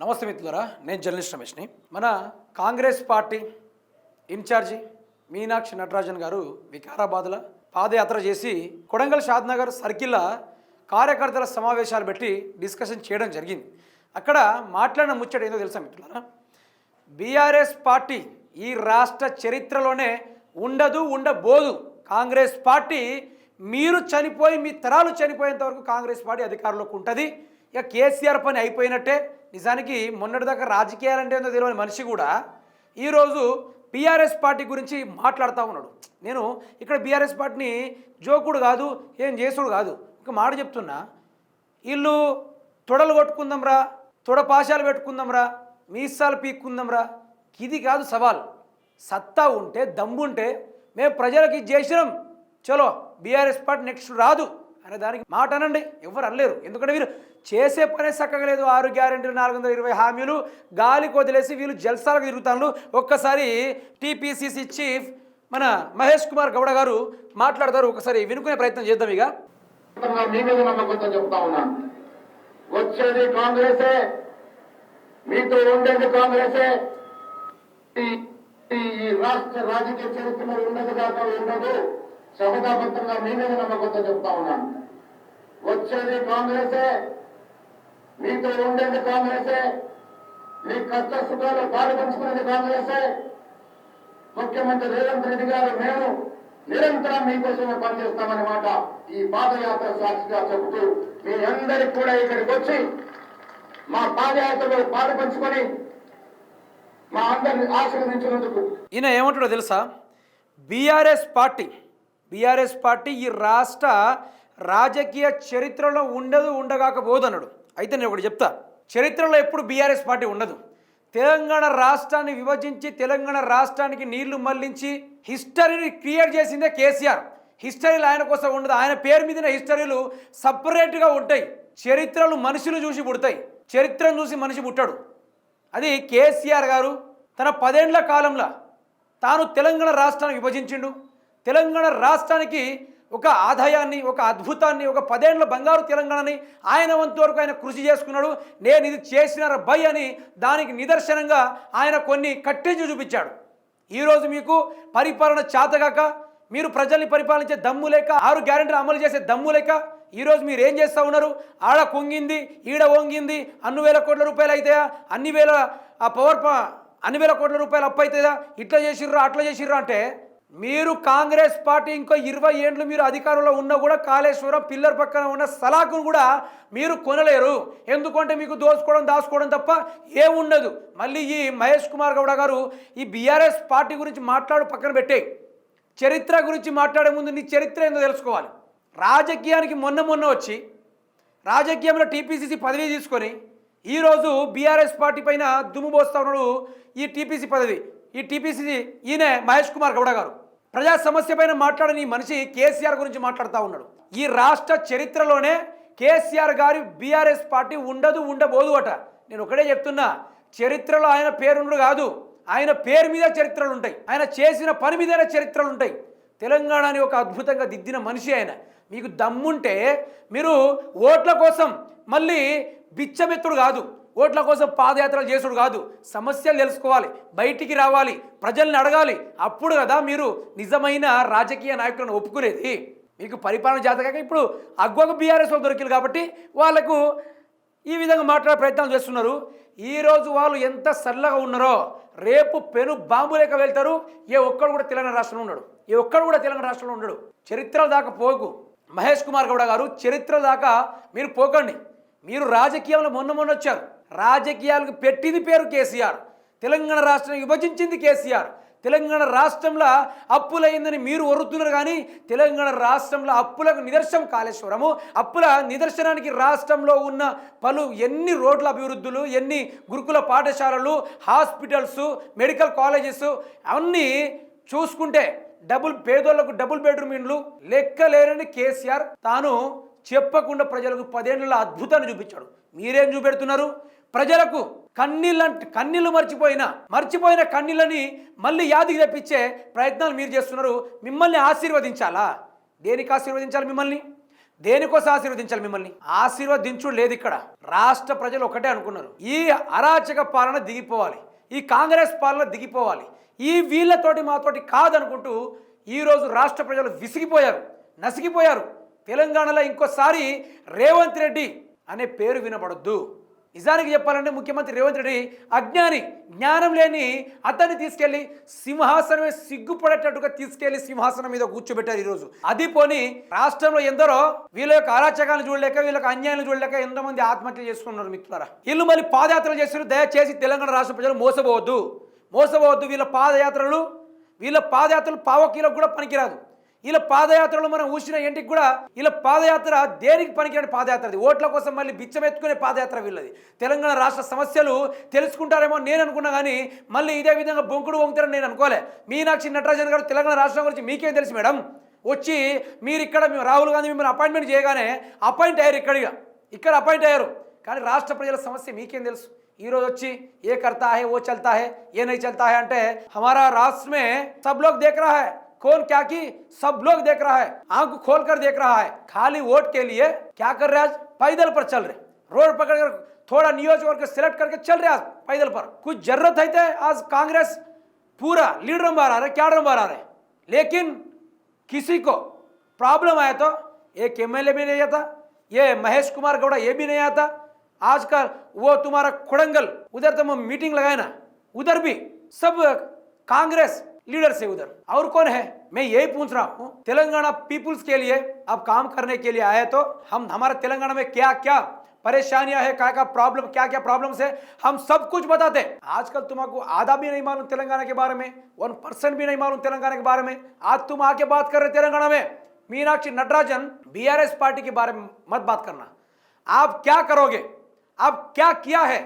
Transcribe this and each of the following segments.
నమస్తే మిత్రులరా నేను జర్నలిస్ట్ రమేష్ని. మన కాంగ్రెస్ పార్టీ ఇన్ఛార్జి మీనాక్షి నటరాజన్ గారు వికారాబాద్లో పాదయాత్ర చేసి కొడంగల్ షాద్నగర్ సర్కిల్లో కార్యకర్తల సమావేశాలు పెట్టి డిస్కషన్ చేయడం జరిగింది. అక్కడ మాట్లాడిన ముచ్చట ఏందో తెలుసా మిత్రులరా? బీఆర్ఎస్ పార్టీ ఈ రాష్ట్ర చరిత్రలోనే ఉండదు ఉండబోదు. కాంగ్రెస్ పార్టీ మీరు చనిపోయి మీ తరాలు చనిపోయేంత వరకు కాంగ్రెస్ పార్టీ అధికారంలోకి ఉంటుంది. ఇక కేసీఆర్ పని అయిపోయినట్టే. నిజానికి మొన్నటిదాకా రాజకీయాలంటే ఏందో తెలియని మనిషి కూడా ఈరోజు బీఆర్ఎస్ పార్టీ గురించి మాట్లాడుతూ ఉన్నాడు. నేను ఇక్కడ బీఆర్ఎస్ పార్టీని జోకుడు కాదు ఏం చేసుడు కాదు. ఒక మాట చెప్తున్నా. వీళ్ళు తొడలు కొట్టుకుందాంరా తొడ పాశాలు పెట్టుకుందాంరా మీసాలు పీక్కుందాంరా ఇది కాదు సవాల్. సత్తా ఉంటే దమ్ముంటే మేము ప్రజలకు ఇది చేసినాం. చలో బీఆర్ఎస్ పార్టీ నెక్స్ట్ రాదు. అనే దానికి మాట అనండి. ఎవరు అనలేరు. ఎందుకంటే వీళ్ళు చేసే పనే చక్కగా లేదు. ఆరు గ్యారెంటీలు నాలుగు వందల ఇరవై హామీలు గాలికి వదిలేసి వీళ్ళు జల్సాలకు తిరుగుతాను ఒక్కసారి టీపీసీసీ చీఫ్ మన మహేష్ కుమార్ గౌడ గారు మాట్లాడతారు. ఒకసారి వినుకునే ప్రయత్నం చేద్దాం ఇక. చెప్తా వచ్చేది కాంగ్రెసే. మీతో ఉండేది కాంగ్రెసే. ఈ రాష్ట్ర రాజకీయ చరిత్రలో ఉన్నది కాక ఉండదు. సహదాబద్ధంగా మీ మీద నమ్మకంతో చెప్తా ఉన్నాను. వచ్చేది కాంగ్రెసే మీతో ఉండేది కాంగ్రెసే మీ కష్ట సుఖాలు పాలు పంచుకునేది కాంగ్రెసే. ముఖ్యమంత్రి రేవంత్ రెడ్డి గారు మేము నిరంతరం మీకోసమే పనిచేస్తామనే మాట ఈ పాదయాత్ర సాక్షిగా చెబుతూ మీ అందరికి కూడా ఇక్కడికి వచ్చి మా పాదయాత్రలో పాలు పంచుకొని మా అందరిని ఆశీర్వదించినందుకు. ఈయన ఏమంటాడో తెలుసా? బీఆర్ఎస్ పార్టీ బీఆర్ఎస్ పార్టీ ఈ రాష్ట్ర రాజకీయ చరిత్రలో ఉండదు ఉండగాకపోదు అన్నాడు అయితే నేను ఒకటి చెప్తా. చరిత్రలో ఎప్పుడు బీఆర్ఎస్ పార్టీ ఉండదు. తెలంగాణ రాష్ట్రాన్ని విభజించి తెలంగాణ రాష్ట్రానికి నీళ్ళు మళ్ళించి హిస్టరీని క్రియేట్ చేసిందే కేసీఆర్. హిస్టరీలు ఆయన కోసం ఉండదు. ఆయన పేరు మీదనే హిస్టరీలు సపరేట్గా ఉంటాయి. చరిత్రలు మనుషులు చూసి పుడతాయి. చరిత్రను చూసి మనిషి పుట్టాడు. అది కేసీఆర్ గారు తన పదేండ్ల కాలంలో తాను తెలంగాణ రాష్ట్రాన్ని విభజించిండు. తెలంగాణ రాష్ట్రానికి ఒక ఆదాయాన్ని ఒక అద్భుతాన్ని ఒక పదేండ్ల బంగారు తెలంగాణని ఆయన వంతు వరకు ఆయన కృషి చేసుకున్నాడు. నేను ఇది చేసిన బై అని దానికి నిదర్శనంగా ఆయన కొన్ని కట్టించి చూపించాడు. ఈరోజు మీకు పరిపాలన చేతగాక మీరు ప్రజల్ని పరిపాలించే దమ్ము లేక ఆరు గ్యారెంటీలు అమలు చేసే దమ్ము లేక ఈరోజు మీరు ఏం చేస్తూ ఉన్నారు? ఆడ కొంగింది ఈడ వంగింది అన్ని వేల కోట్ల రూపాయలు అవుతాయా అన్ని వేల ఆ పవర్ అన్ని వేల కోట్ల రూపాయలు అప్పు అవుతుందా ఇట్లా చేసిర్రా అట్లా చేసిర్రా అంటే మీరు కాంగ్రెస్ పార్టీ ఇంకో ఇరవై ఏండ్లు మీరు అధికారంలో ఉన్నా కూడా కాళేశ్వరం పిల్లర్ పక్కన ఉన్న సలాకును కూడా మీరు కొనలేరు. ఎందుకంటే మీకు దోచుకోవడం దాచుకోవడం తప్ప ఏముండదు మళ్ళీ ఈ మహేష్ కుమార్ గౌడ గారు ఈ బీఆర్ఎస్ పార్టీ గురించి మాట్లాడు పక్కన పెట్టే. చరిత్ర గురించి మాట్లాడే ముందు నీ చరిత్ర ఏందో తెలుసుకోవాలి. రాజకీయానికి మొన్న మొన్న వచ్చి రాజకీయంలో టీపీసీసీ పదవి తీసుకొని ఈరోజు బీఆర్ఎస్ పార్టీ పైన దుమ్ము పోస్తా ఉన్నాడు ఈ టీపీసీ పదవి. ఈ టీపీసీ ఈయన మహేష్ కుమార్ గౌడ గారు. ప్రజా సమస్య పైన మాట్లాడని ఈ మనిషి కేసీఆర్ గురించి మాట్లాడుతూ ఉన్నాడు. ఈ రాష్ట్ర చరిత్రలోనే కేసీఆర్ గారి బీఆర్ఎస్ పార్టీ ఉండదు ఉండబోదు అట. నేను ఒకటే చెప్తున్నా చరిత్రలో ఆయన పేరుండు కాదు. ఆయన పేరు మీద చరిత్రలు ఉంటాయి. ఆయన చేసిన పని మీదనే చరిత్రలు ఉంటాయి. తెలంగాణని ఒక అద్భుతంగా దిద్దిన మనిషి ఆయన. మీకు దమ్ముంటే మీరు ఓట్ల కోసం మళ్ళీ బిచ్చమెత్తుడు కాదు. ఓట్ల కోసం పాదయాత్రలు చేసుడు కాదు సమస్యలు తెలుసుకోవాలి బయటికి రావాలి ప్రజల్ని అడగాలి. అప్పుడు కదా మీరు నిజమైన రాజకీయ నాయకులను ఒప్పుకునేది. మీకు పరిపాలన జాతకాక ఇప్పుడు అగ్వకు బీఆర్ఎస్ వాళ్ళు దొరికింది కాబట్టి వాళ్ళకు ఈ విధంగా మాట్లాడే ప్రయత్నాలు చేస్తున్నారు. ఈరోజు వాళ్ళు ఎంత సరళగా ఉన్నారో రేపు పెను బాంబు లేక వెళ్తారు. ఏ ఒక్కడు కూడా తెలంగాణ రాష్ట్రంలో ఉన్నాడు ఏ ఒక్కడు కూడా తెలంగాణ రాష్ట్రంలో ఉండడు. చరిత్ర దాకా పోకు. మహేష్ కుమార్ గౌడ గారు చరిత్ర దాకా మీరు పోకండి. మీరు రాజకీయంలో మొన్న మొన్న వచ్చారు. రాజకీయాలకు పెట్టింది పేరు కేసీఆర్. తెలంగాణ రాష్ట్రాన్ని విభజించింది కేసీఆర్. తెలంగాణ రాష్ట్రంలో అప్పులైందని మీరు ఒరుతున్నారు కానీ తెలంగాణ రాష్ట్రంలో అప్పులకు నిదర్శనం కాళేశ్వరము. అప్పుల నిదర్శనానికి రాష్ట్రంలో ఉన్న పలు ఎన్ని రోడ్ల అభివృద్ధులు ఎన్ని గురుకుల పాఠశాలలు హాస్పిటల్స్ మెడికల్ కాలేజెస్ అవన్నీ చూసుకుంటే డబుల్ పేదోళ్ళకు డబుల్ బెడ్రూమ్ ఇండ్లు లెక్కలేరని కేసీఆర్ తాను చెప్పకుండా ప్రజలకు పదేళ్ళ అద్భుతాన్ని చూపించాడు. మీరేం చూపెడుతున్నారు? ప్రజలకు కన్నీళ్ళ కన్నీళ్ళు మర్చిపోయిన మర్చిపోయిన కన్నీళ్ళని మళ్ళీ యాదికి తెప్పించే ప్రయత్నాలు మీరు చేస్తున్నారు. మిమ్మల్ని ఆశీర్వదించాలా? దేనికి ఆశీర్వదించాలి మిమ్మల్ని? దేనికోసం ఆశీర్వదించాలి మిమ్మల్ని? ఆశీర్వదించుడు లేదు ఇక్కడ. రాష్ట్ర ప్రజలు ఒకటే అనుకున్నారు. ఈ అరాచక పాలన దిగిపోవాలి. ఈ కాంగ్రెస్ పాలన దిగిపోవాలి. ఈ వీళ్ళతోటి మాతోటి కాదనుకుంటూ ఈరోజు రాష్ట్ర ప్రజలు విసిగిపోయారు నసిగిపోయారు. తెలంగాణలో ఇంకోసారి రేవంత్ రెడ్డి అనే పేరు వినపడొద్దు నిజానికి చెప్పాలంటే ముఖ్యమంత్రి రేవంత్ రెడ్డి అజ్ఞాని జ్ఞానం లేని అతన్ని తీసుకెళ్ళి సింహాసనమే సిగ్గుపడేటట్టుగా తీసుకెళ్ళి సింహాసనం మీద కూర్చోబెట్టారు ఈరోజు. అది పోని రాష్ట్రంలో ఎందరో వీళ్ళ యొక్క అరాచకాలను చూడలేక వీళ్ళకి అన్యాయాలు చూడలేక ఎంతో మంది ఆత్మహత్యలు చేసుకున్నారు మిత్రులారా. వీళ్ళు మళ్ళీ పాదయాత్రలు చేస్తున్నారు దయచేసి తెలంగాణ రాష్ట్ర ప్రజలు మోసపోవద్దు. మోసపోవద్దు. వీళ్ళ పాదయాత్రలు వీళ్ళ పాదయాత్రలు పావకీలకు కూడా పనికిరాదు. ఇలా పాదయాత్రలో మనం ఊసిన ఎంటికి కూడా ఇలా పాదయాత్ర దేనికి పనికిరాని పాదయాత్ర అది? ఓట్ల కోసం మళ్ళీ బిచ్చమెత్తుకునే పాదయాత్ర వీళ్ళది. తెలంగాణ రాష్ట్ర సమస్యలు తెలుసుకుంటారేమో నేను అనుకున్నా కానీ మళ్ళీ ఇదే విధంగా బొంకుడు వంగుతారని నేను అనుకోలే. మీనాక్షి నటరాజన్ గారు తెలంగాణ రాష్ట్రం గురించి మీకేం తెలుసు మేడం? వచ్చి మీరు ఇక్కడ మేము రాహుల్ గాంధీ మిమ్మల్ని అపాయింట్మెంట్ చేయగానే అపాయింట్ అయ్యారు ఇక్కడ ఇక్కడ అపాయింట్ అయ్యారు. కానీ రాష్ట్ర ప్రజల సమస్య మీకేం తెలుసు? ఈరోజు వచ్చి ఏ కర్తా హే ఓ చల్తా హే ఏ నై చల్తా హే అంటే హమారా రాష్ట్రమే సబ్లోక్ సబ్ దేఖ రా హే. कौन क्या की? सब लोग देख रहा है। आँख खोल कर देख रहा है। खाली वोट के लिए क्या कर रहे आज? पैदल पर चल रहे रोड पकड़ कर थोड़ा नियोजकवर्ग सिलेक्ट करके चल रहे आज पैदल पर। कुछ ज़रूरत है तो आज कांग्रेस पूरा लीडर मार आ रहे क्या मार आ रहे लेकिन किसी को प्रॉब्लम आया तो एक एमएलए भी नहीं आता, ये महेश कुमार गौड़ा ये भी नहीं आता। आजकल वो तुम्हारा खुड़ंगल, उधर तुम मीटिंग लगाए ना, उधर भी सब कांग्रेस लीडर से उधर। और कौन है? मैं यही पूछ रहा हूँ। तेलंगाना पीपुल्स के लिए अब काम करने के लिए आए तो हम, हमारे तेलंगाना में क्या क्या परेशानियाँ है क्या क्या प्रॉब्लम क्या क्या प्रॉब्लम्स है, हम सब कुछ बताते आजकल तुमको आधा भी नहीं मालूम तेलंगाना के बारे में वन परसेंट भी नहीं मालूम तेलंगाना के बारे में। आज तुम आके बात कर रहे तेलंगाना में। मीनाक्षी नटराजन बीआरएस पार्टी के बारे में मत बात करना। आप क्या करोगे? आप क्या किया है?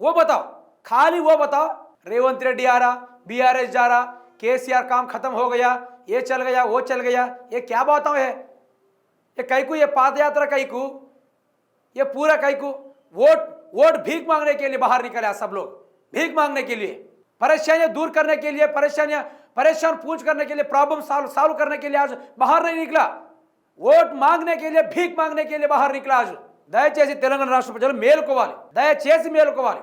वो बताओ। खाली वो बताओ। रेवंत रेड्डी आ रहा बीआरएस जा रहा केसीआर काम खत्म हो गया ये चल गया वो चल गया ये क्या बातों है ये कैकू ये पाद यात्रा कैकू ये पूरा कैकू वोट वोट भीख मांगने के लिए बाहर निकले आज सब लोग भीख मांगने के लिए परेशानियां दूर करने के लिए परेशानियां परेशान पूछ करने के लिए प्रॉब्लम सॉल्व सॉल्व करने के लिए आज बाहर नहीं निकला ఓట్ మాంగనే के लिए भीख मांगने के लिए बाहर निकला आज దయచేసి తెలంగాణ రాష్ట్ర ప్రజలు మేలుకోవాలి దయచేసి మేలుకోవాలి